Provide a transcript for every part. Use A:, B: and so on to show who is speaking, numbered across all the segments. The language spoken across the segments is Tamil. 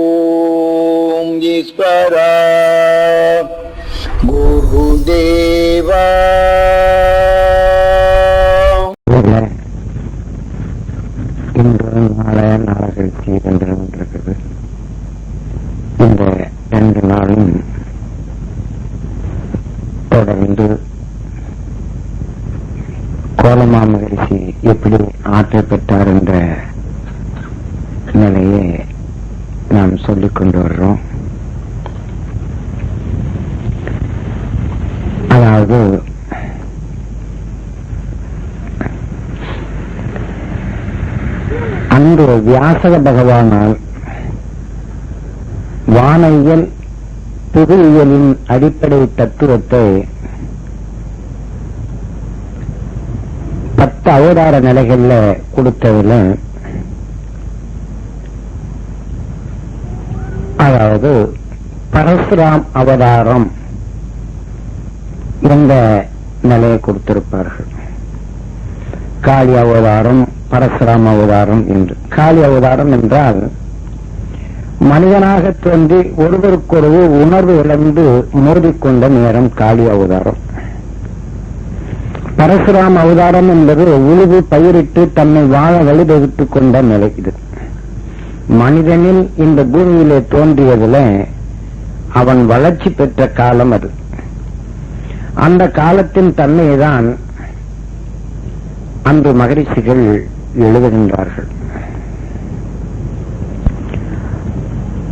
A: ஓம் ஈஸ்வரா. குருதேவா.
B: இன்று நாளை நாளை கழிச்சு ரெண்டு நாள் இருக்குது இந்த ரெண்டு நாளும் தொடர்ந்து கோலமா மகரிஷி எப்படி ஆற்றல் பெற்றார் என்ற நிலையை நாம் சொல்லிக் கொண்டு வர்றோம். அதாவது அன்று வியாசக பகவானால் வானையல் புவியியலின் அடிப்படை தத்துவத்தை பத்து அவதார நிலைகள்ல கொடுத்ததுல அதாவது பரசுராம் அவதாரம் என்ற நிலையை கொடுத்திருப்பார்கள். காளி அவதாரம் பரசுராம் அவதாரம் என்று. காளி அவதாரம் என்றால் மனிதனாக தோன்றி ஒருவருக்கொருவர் உணர்வு இழந்து மோதிக்கொண்ட நேரம் காளி அவதாரம். பரசுராம அவதாரம் என்பது உழுது பயிரிட்டு தன்னை வாழ வழிவகுத்துக் கொண்ட நிலை இது. மனிதனில் இந்த பூமியிலே தோன்றியதுல அவன் வளர்ச்சி பெற்ற காலம் அது. அந்த காலத்தின் தன்மைதான் அன்று மகரிஷிகள் எழுதுகின்றார்கள்.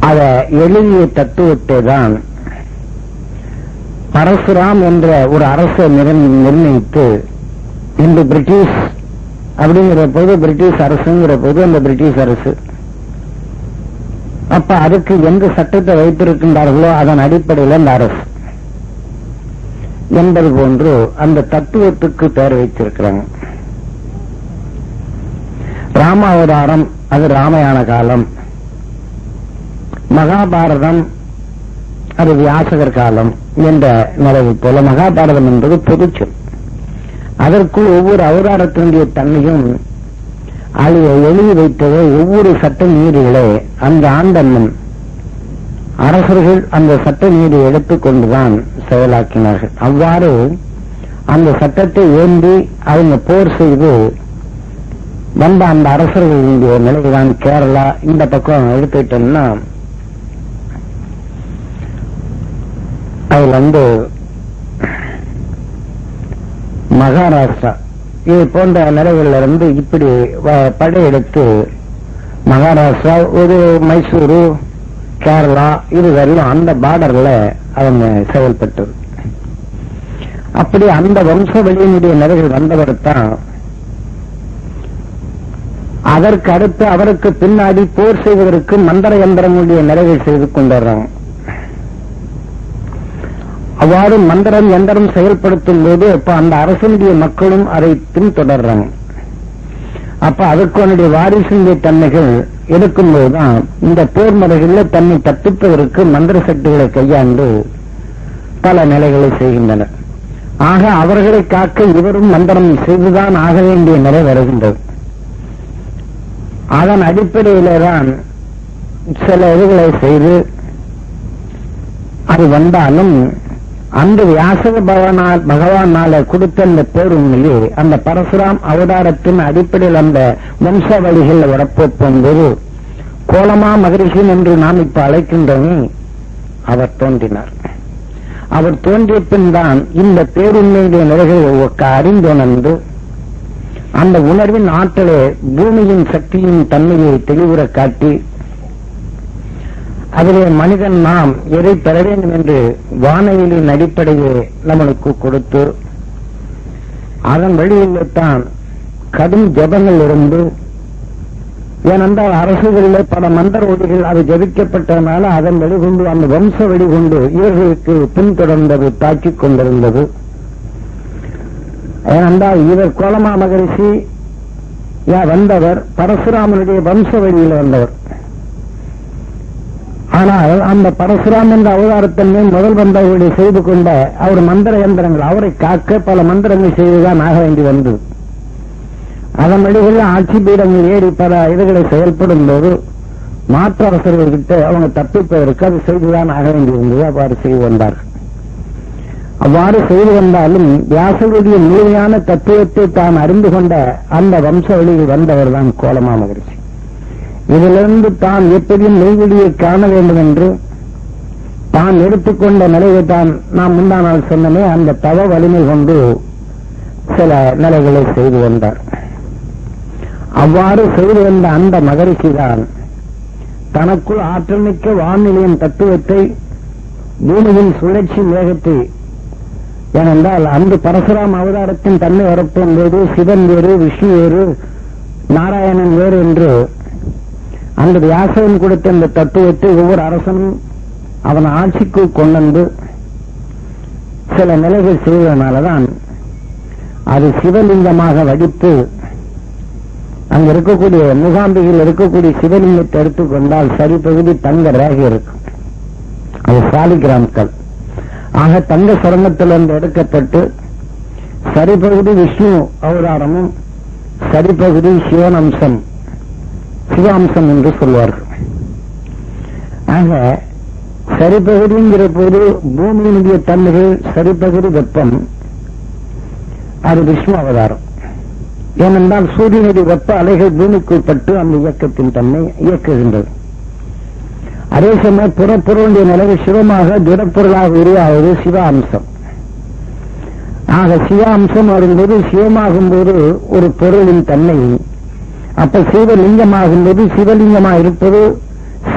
B: அத எழுதிய தத்துவத்தை தான் பரசுராம் என்ற ஒரு அரசை நிர்ணயித்து இன்று பிரிட்டிஷ் அப்படிங்கிற போது பிரிட்டிஷ் அரசுங்கிற போது அந்த பிரிட்டிஷ் அரசு. அப்ப அதுக்கு எந்த சட்டத்தை வைத்திருக்கின்றார்களோ அதன் அடிப்படையில் அந்த அரசு. என்பது போன்று அந்த தத்துவத்துக்கு பெயர் வைத்திருக்கிறாங்க. ராமாவதாரம் அது ராமாயண காலம். மகாபாரதம் அது வியாசகர் காலம் என்ற நிலவு போல மகாபாரதம் என்பது பொதுச்சொல் அதற்குள் ஒவ்வொரு அவதாரத்தினுடைய தன்மையும் அழிய எழுதி வைத்ததை ஒவ்வொரு சட்ட நீதிகளே அந்த ஆண்டம்மன் அரசர்கள் அந்த சட்ட நீதி எடுத்துக்கொண்டுதான் செயலாக்கினார்கள். அவ்வாறு அந்த சட்டத்தை ஏந்தி அவங்க போர் செய்து வந்த அந்த அரசர்களுடைய நிலைதான் கேரளா இந்த பக்கம் எடுத்துக்கிட்டோம்னா அதில் வந்து மகாராஷ்டிரா. இது போன்ற நிலைகளில் இருந்து இப்படி வ- படையெடுத்து மகாராஷ்டிரா ஒரு மைசூரு கேரளா இதுவெல்லாம் அந்த பார்டர்ல அவங்க செயல்பட்டது. அப்படி அந்த வம்ச வழியினுடைய நிலைகள் வந்தவர் தான் அதற்கு அடுத்து அவருக்கு பின்னாடி போர் செய்வதற்கு மந்திர யந்திரங்களுடைய நிலைகள் செய்து கொண்டுறாங்க அவ்வாறு மந்திரம் எந்திரம் செயல்படுத்தும் போது இப்ப அந்த அரசனுடைய மக்களும் அதை பின்தொடர்றாங்க. அப்ப அதுக்கு அவனுடைய வாரிசுடைய தன்மைகள் எடுக்கும்போதுதான் இந்த போர் முறைகளில் தன்னை தப்பிப்பதற்கு மந்திர சக்திகளை கையாண்டு பல நிலைகளை செய்கின்றனர். ஆக அவர்களை காக்க இவரும் மந்திரம் செய்துதான் ஆக வேண்டிய நிலை வருகின்றது. அதன் அடிப்படையிலே தான் சில இதுகளை செய்து அது வந்தாலும் அந்த வியாசக பகவானால் பகவானால கொடுத்த அந்த பேருண்மையை அந்த பரசுராம் அவதாரத்தின் அடிப்படையில் அந்த வம்ச வழிகள் வரப்போகும்போது கோலமா மகரிஷன் என்று நாம் இப்ப அழைக்கின்றோமே அவர் தோன்றினார். அவர் தோன்றிய பின் தான் இந்த பேருண்மையுடைய நிலைகளை ஒக்க அறிந்துணர்ந்து அந்த உணர்வின் ஆற்றலை பூமியின் சக்தியின் தன்மையை தெளிவுற காட்டி அதிலே மனிதன் நாம் எதை பெற வேண்டும் என்று வானவியலின் அடிப்படையை நம்மளுக்கு கொடுத்து அதன் வழியில் தான் கடும் ஜபங்கள் இருந்து ஏனென்றால் அரசுகளில் பல மந்திர ஒடிகள் அது ஜபிக்கப்பட்டதனால அதன் வெளிகொண்டு அந்த வம்ச வெளிகொண்டு இவர்களுக்கு பின்தொடர்ந்தது தாக்கிக் கொண்டிருந்தது. ஏனென்றால் இவர் கோலமா மகரிஷி யா வந்தவர் பரசுராமனுடைய வம்ச வழியில் வந்தவர். ஆனால் அந்த பரசுராம் என்ற அவதாரத்தன்மை முதல் வந்தவர்களை செய்து கொண்ட அவர் மந்திர யந்திரங்கள் அவரை காக்க பல மந்திரங்கள் செய்துதான் ஆக வேண்டி வந்தது. அதன் வழிகளில் ஆட்சி பீடங்கள் ஏறி பல இதுகளை செயல்படும் போது மாற்று அரசர்கள்கிட்ட அவங்க தப்பிப்பதற்கு அது செய்துதான் ஆக வேண்டி வந்தது. அவ்வாறு செய்து வந்தார்கள். அவ்வாறு செய்து வந்தாலும் வியாசருடைய முழுமையான தத்துவத்தை தான் அறிந்து கொண்ட அந்த வம்ச வழியில் வந்தவர் தான் கோலமா மகிழ்ச்சி இதிலிருந்து தான் எப்படியும் நெய்வெளியை காண வேண்டும் என்று தான் எடுத்துக்கொண்ட நிலையை தான் நாம் முந்தா நாள் சொன்னமே அந்த தவ வலிமை கொண்டு சில நிலைகளை செய்து வந்தார். அவ்வாறு செய்து வந்த அந்த மகரிஷி தான் தனக்குள் ஆற்றல்மிக்க வானிலையின் தத்துவத்தை பூமியின் சுழற்சி வேகத்தை ஏனென்றால் அன்று பரசுராம் அவதாரத்தின் தன்மை வரப்போம் போது சிவன் வேறு விஷ்ணு வேறு நாராயணன் வேறு என்று அந்த வியாசகன் கொடுத்த இந்த தத்துவத்தை ஒவ்வொரு அரசனும் அவன் ஆட்சிக்கு கொண்டு வந்து சில நிலைகள் செய்வதனாலதான் அது சிவலிங்கமாக வடித்து அங்க இருக்கக்கூடிய முகாம்பிகையில் இருக்கக்கூடிய சிவலிங்கத்தை எடுத்துக்கொண்டால் சரி பகுதி தங்க ரேகை இருக்கும். அது சாலிகிராம்கள். ஆக தங்க சுரங்கத்திலிருந்து எடுக்கப்பட்டு சரிபகுதி விஷ்ணு அவதாரமும் சரிபகுதி சிவனம்சம். சுயாம்சம் என்று சொல்வார்கள். ஆக சரிபகுதிங்கிற போது பூமியினுடைய தன்மைகள் சரிபகுதி வெப்பம். அது விஷ்ணு அவதாரம். ஏனென்றால் சூரியனுடைய வெப்ப அலைகள் பூமிக்குள் பட்டு அந்த இயக்கத்தின் தன்மை இயக்குகின்றது. அதே சமயம் புறப்பொருளுடைய நிலவு சிவமாக திடப்பொருளாக உருவாவது சிவ அம்சம் ஆக சிவ அம்சம் வரும்போது சிவமாகும் போது ஒரு பொருளின் தன்மை அப்ப சிவலிங்கமாகும் போது சிவலிங்கமாக இருப்பது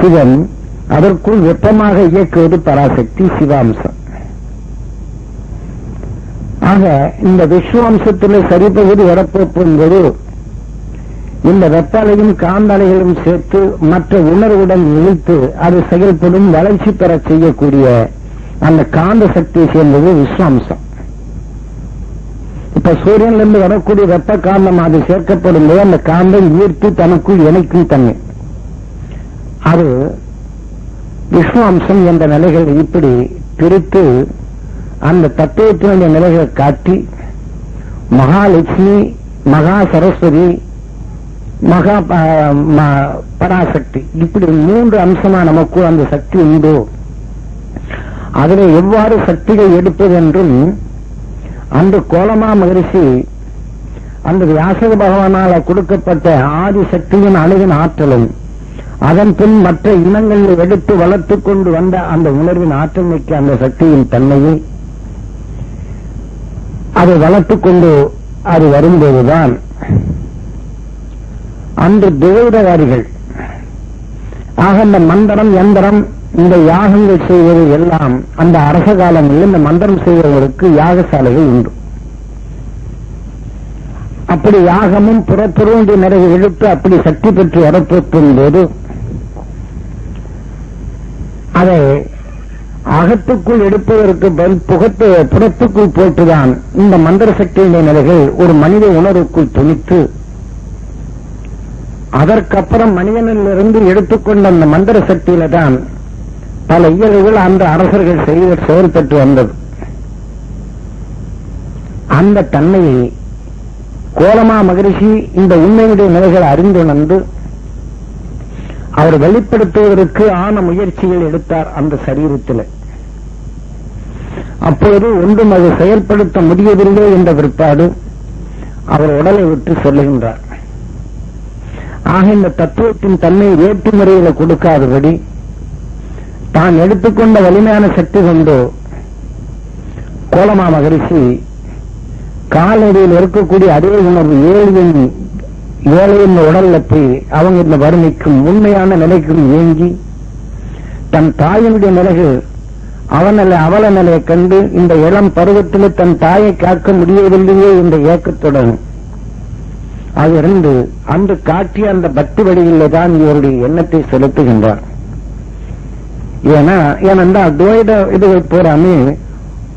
B: சிவன். அதற்குள் வெப்பமாக இயக்குவது பராசக்தி சிவாம்சம். ஆக இந்த விஸ்வாம்சத்தில் சரிபகுதி வரப்போகும்போது இந்த வெப்பாலையும் காந்தலைகளும் சேர்த்து மற்ற உணர்வுடன் இழுத்து அது செயல்படும் வளர்ச்சி பெற செய்யக்கூடிய அந்த காந்த சக்தியை சேர்ந்தது விஸ்வாம்சம். இப்ப சூரியனிலிருந்து வரக்கூடிய வெப்ப காந்தம் அது சேர்க்கப்படும் போது அந்த காந்தம் ஈர்த்து தனக்குள் இணைக்கும் தன்மை. அது விஸ்வாம்சம் என்ற நிலைகள் இப்படி பிரித்து அந்த தத்துவத்தினுடைய நிலைகளை காட்டி மகாலட்சுமி மகா சரஸ்வதி மகா ப- ம- பராசக்தி இப்படி மூன்று அம்சமா நமக்கு அந்த சக்தி உண்டு? அதில் எவ்வாறு சக்திகள் எடுப்பது என்றும் அந்த கோலமா மகரிஷி அந்த வியாசக பகவானால கொடுக்கப்பட்ட ஆதி சக்தியின் அணுகின் ஆற்றலும் அதன் பின் மற்ற இனங்களில் எடுத்து வளர்த்துக் கொண்டு வந்த அந்த உணர்வின் ஆற்றல் மிக்க அந்த சக்தியின் தன்மையை அதை வளர்த்துக் கொண்டு அது வரும்போதுதான் அன்று தேவதவாரிகள் ஆக இந்த மந்திரம் எந்திரம் இந்த யாகங்கள் செய்வது எல்லாம் அந்த அரச காலங்களில் இந்த மந்திரம் செய்வதற்கு யாகசாலைகள் உண்டு. அப்படி யாகமும் புறத்திருந்து நிறைவு இழுத்து அப்படி சக்தி பெற்று வரப்பெற்றும் போது அதை அகத்துக்குள் எடுப்பதற்கு பதில் புகத்து புறத்துக்குள் போட்டுதான் இந்த மந்திர சக்தியுடைய நிலைகள் ஒரு மனித உணர்வுக்குள் துணித்து அதற்கப்புறம் மனிதனிலிருந்து எடுத்துக்கொண்ட அந்த மந்திர சக்தியில தான் பல இயல்புகள் அந்த அரசர்கள் செய்த செயல்பட்டு வந்தது. அந்த தன்மையை கோலமா மகரிஷி இந்த உண்மையுடைய நிலைகளை அறிந்துணர்ந்து அவர் வெளிப்படுத்துவதற்கு ஆன முயற்சிகள் எடுத்தார் அந்த சரீரத்தில். அப்போது ஒன்றும் அது செயல்படுத்த முடியவில்லை என்ற பிற்பாடு அவர் உடலை விட்டு சொல்லுகின்றார். ஆக இந்த தத்துவத்தின் தன்மை வேற்று முறையில கொடுக்காதபடி தான் எடுத்துக்கொண்ட வலிமையான சக்தி கொண்டு கோலமா மகரிஷி காலடியில் இருக்கக்கூடிய அதே உணர்வு ஏழியின் ஏழையின் உடல்ல போய் அவங்க இந்த வறுமைக்கும் உண்மையான நிலைக்கும் ஏங்கி தன் தாயினுடைய நிலைகள் அவனல்ல அவல நிலையை கண்டு இந்த இளம் பருவத்தில் தன் தாயை காக்க முடியவில்லையே என்ற ஏக்கத்துடன் இருந்து அன்று காட்டிய அந்த பக்தி வழியிலே தான் இவருடைய எண்ணத்தை செலுத்துகின்றார். ஏன்னா ஏனென்றால் துவைத இதுகள் பூராமே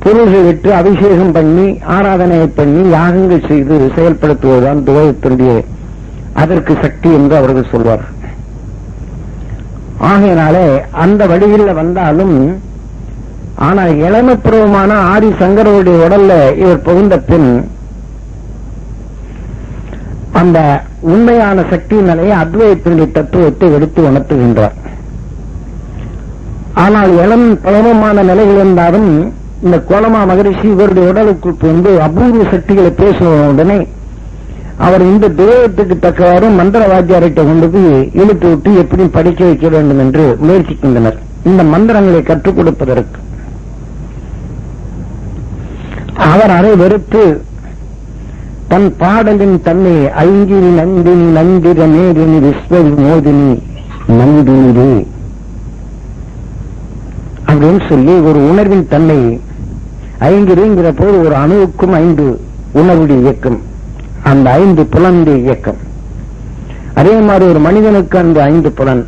B: பொருள்கள் விட்டு அபிஷேகம் பண்ணி ஆராதனையை பண்ணி யாகங்கள் செய்து செயல்படுத்துவதுதான் துவைதத்தினுடைய அதற்கு சக்தி என்று அவர்கள் சொல்வார் ஆகையினாலே அந்த வழியில் வந்தாலும் ஆனால் இளமப்பருவமான ஆதி சங்கரருடைய உடல்ல இவர் புகுந்த பின் அந்த உண்மையான சக்தி நிலையை அத்வைத்தினுடைய தத்துவத்தை எடுத்து உணர்த்துகின்றார். ஆனால் இளம் பலவமான நிலைகள் இருந்தாலும் இந்த கோலமா மகரிஷி இவருடைய உடலுக்குள் புகுந்து அபூர்வ சக்திகளை பேசுவ உடனே அவர் இந்த துரோகத்துக்கு தக்கவாறு மந்திர வாத்தியார்கிட்ட கொண்டு போய் இழுத்து விட்டு எப்படி படிக்க வைக்க வேண்டும் என்று முயற்சிக்கின்றனர். இந்த மந்திரங்களை கற்றுக் கொடுப்பதற்கு. அவர் அதை வெறுத்து தன் பாடலின் தன்னை ஐங்கிரி நந்தினி நந்திர நேரினி விஸ்வ மோதினி நந்தினி அப்படின்னு சொல்லி ஒரு உணர்வின் தன்மை ஐங்கிரிங்கிற போது ஒரு அணுவுக்கும் ஐந்து உணர்வுடைய இயக்கம். அந்த ஐந்து புலனுடைய இயக்கம். அதே மாதிரி ஒரு மனிதனுக்கு அந்த ஐந்து புலன்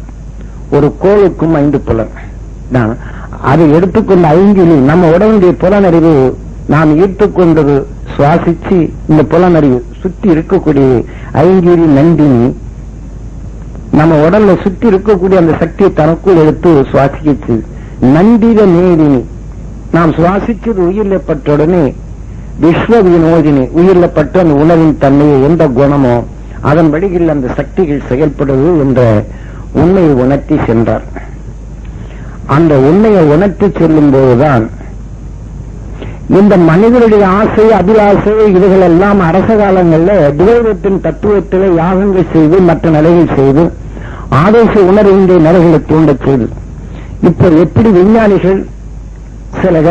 B: ஒரு கோளுக்கும் ஐந்து புலன். தான் அதை எடுத்துக்கொண்ட ஐங்கிலி நம்ம உடம்புடைய புலனறிவு நாம் ஈர்த்துக்கொண்டது சுவாசிச்சு இந்த புலனறிவு சுத்தி இருக்கக்கூடிய ஐங்கிரி நந்தினி நம்ம உடல்ல சுத்தி இருக்கக்கூடிய அந்த சக்தியை தனக்குள் எடுத்து சுவாசிக்கிச்சு. நந்தித நேரினி. நாம் சுவாசிச்சது உயிரில உடனே விஸ்வ வினோதினி உயிரிழப்பட்ட அந்த உணவின் தன்மையை எந்த குணமோ அதன் வழியில் அந்த சக்திகள் செயல்படுவது என்ற உண்மையை உணர்த்தி சென்றார். அந்த உண்மையை உணர்த்தி செல்லும் போதுதான் இந்த மனிதனுடைய ஆசை அபிலாசை இதுகள் எல்லாம் அரச காலங்களில் துவைதத்தின் தத்துவத்திலே யாகங்கள் செய்து மற்ற நிலைகள் செய்து ஆதேச உணர்கின்ற நிலைகளை தூண்டச் செய்து இப்ப எப்படி விஞ்ஞானிகள் சில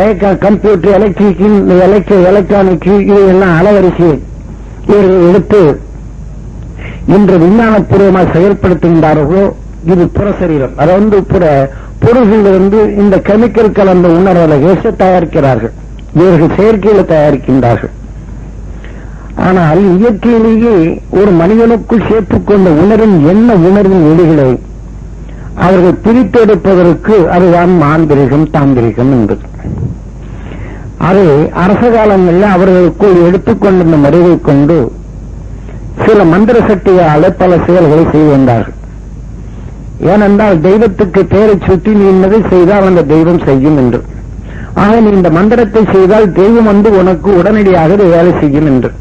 B: கம்ப்யூட்டர் எலக்ட்ரிக் எலக்ட்ரானிக் இதையெல்லாம் அலவரிசி இவர்கள் எடுத்து இன்று விஞ்ஞானபூர்வமாக செயல்படுத்துகின்றார்களோ இது புற சரீரம். புற பொருள்களிலிருந்து இந்த கெமிக்கல் கலந்த உணர்வலை கேச தயாரிக்கிறார்கள். இவர்கள் செயற்கையில தயாரிக்கின்றார்கள். ஆனால் இயற்கையிலேயே ஒரு மனிதனுக்குள் சேர்த்துக்கொண்ட உணரும் என்ன உணர்வின் ஒளிகளை அவர்கள் பிரித்தெடுப்பதற்கு அதுதான் மாந்திரிகம் தாந்திரிகம் என்பது. அதை அரச காலங்களில் அவர்களுக்குள் எடுத்துக்கொண்டிருந்த முறையை கொண்டு சில மந்திர சக்தியால பல செயல்களை செய்து வந்தார்கள். ஏனென்றால் தெய்வத்துக்கு பெயரை சுற்றி நீ இன்னதை செய்தால் அந்த தெய்வம் செய்யும் என்று. ஆக நீ இந்த மந்திரத்தை செய்தால் தெய்வம் வந்து உனக்கு உடனடியாக வேலை செய்யும் என்று.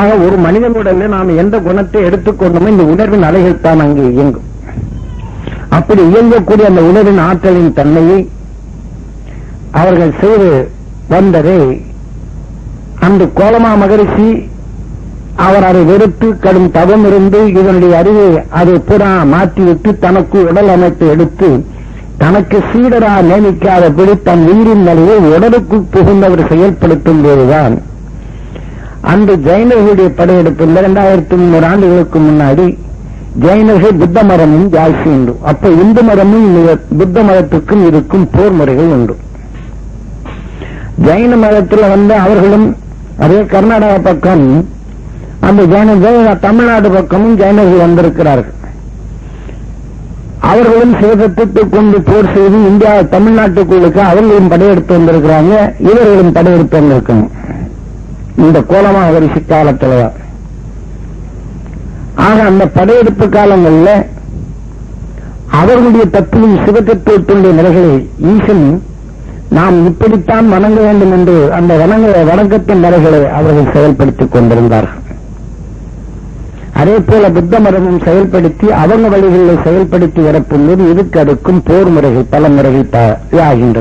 B: ஆக ஒரு மனிதனுடனே நாம் எந்த குணத்தை எடுத்துக்கொண்டோமோ இந்த உணர்வின் அலைகள் தான் அங்கே இயங்கும். அப்படி இயங்கக்கூடிய அந்த உணர்வின் ஆற்றலின் தன்மையை அவர்கள் செய்து வந்ததை அந்த கோலமா மகரிஷி அவர் அதை வெறுத்து கடும் தவம் இருந்து இதனுடைய அறிவை அதை புறா மாற்றிவிட்டு தனக்கு உடல் அமைப்பு எடுத்து தனக்கு சீடரா நியமிக்காதபடி தன் உயிரின் நிலையை உடலுக்கு புகுந்தவர் செயல்படுத்தும் போதுதான். அந்த ஜைனர்களுடைய படையெடுப்பு இரண்டாயிரத்தி முன்னூறு ஆண்டுகளுக்கு முன்னாடி ஜெயினர்கள் புத்த மரமும் ஜாஸ்தி உண்டு. அப்ப இந்து மரமும் புத்த மதத்துக்கும் இருக்கும் போர் முறைகள் உண்டு. ஜெயின மதத்தில் வந்து அவர்களும் அதே கர்நாடகா பக்கம் அந்த ஜெயின ஜெய- தமிழ்நாடு பக்கமும் ஜெயினர்கள் வந்திருக்கிறார்கள். அவர்களும் சிவதத்துவத்தை கொண்டு போர் செய்து இந்தியா தமிழ்நாட்டுக்குள்ளுக்கு அவர்களும் படையெடுத்து வந்திருக்கிறாங்க இவர்களும் படையெடுத்து வந்திருக்காங்க இந்த கோலமா வரிசை காலத்துலதான் அந்த படையெடுப்பு காலங்களில் அவர்களுடைய தத்துவம் சிவத்தத்துவத்துடைய நிலைகளை ஈசன் நாம் இப்படித்தான் வணங்க வேண்டும் என்று அந்த வணங்க வணக்கத்தின் நிலைகளை அவர்கள் செயல்படுத்திக் கொண்டிருந்தார்கள் அதே போல புத்த மதமும் செயல்படுத்தி அவங்க வழிகளில் செயல்படுத்தி வரப்போது இதுக்கு அதுக்கும் போர் முறைகள் பல முறைகள் ஆகின்றன.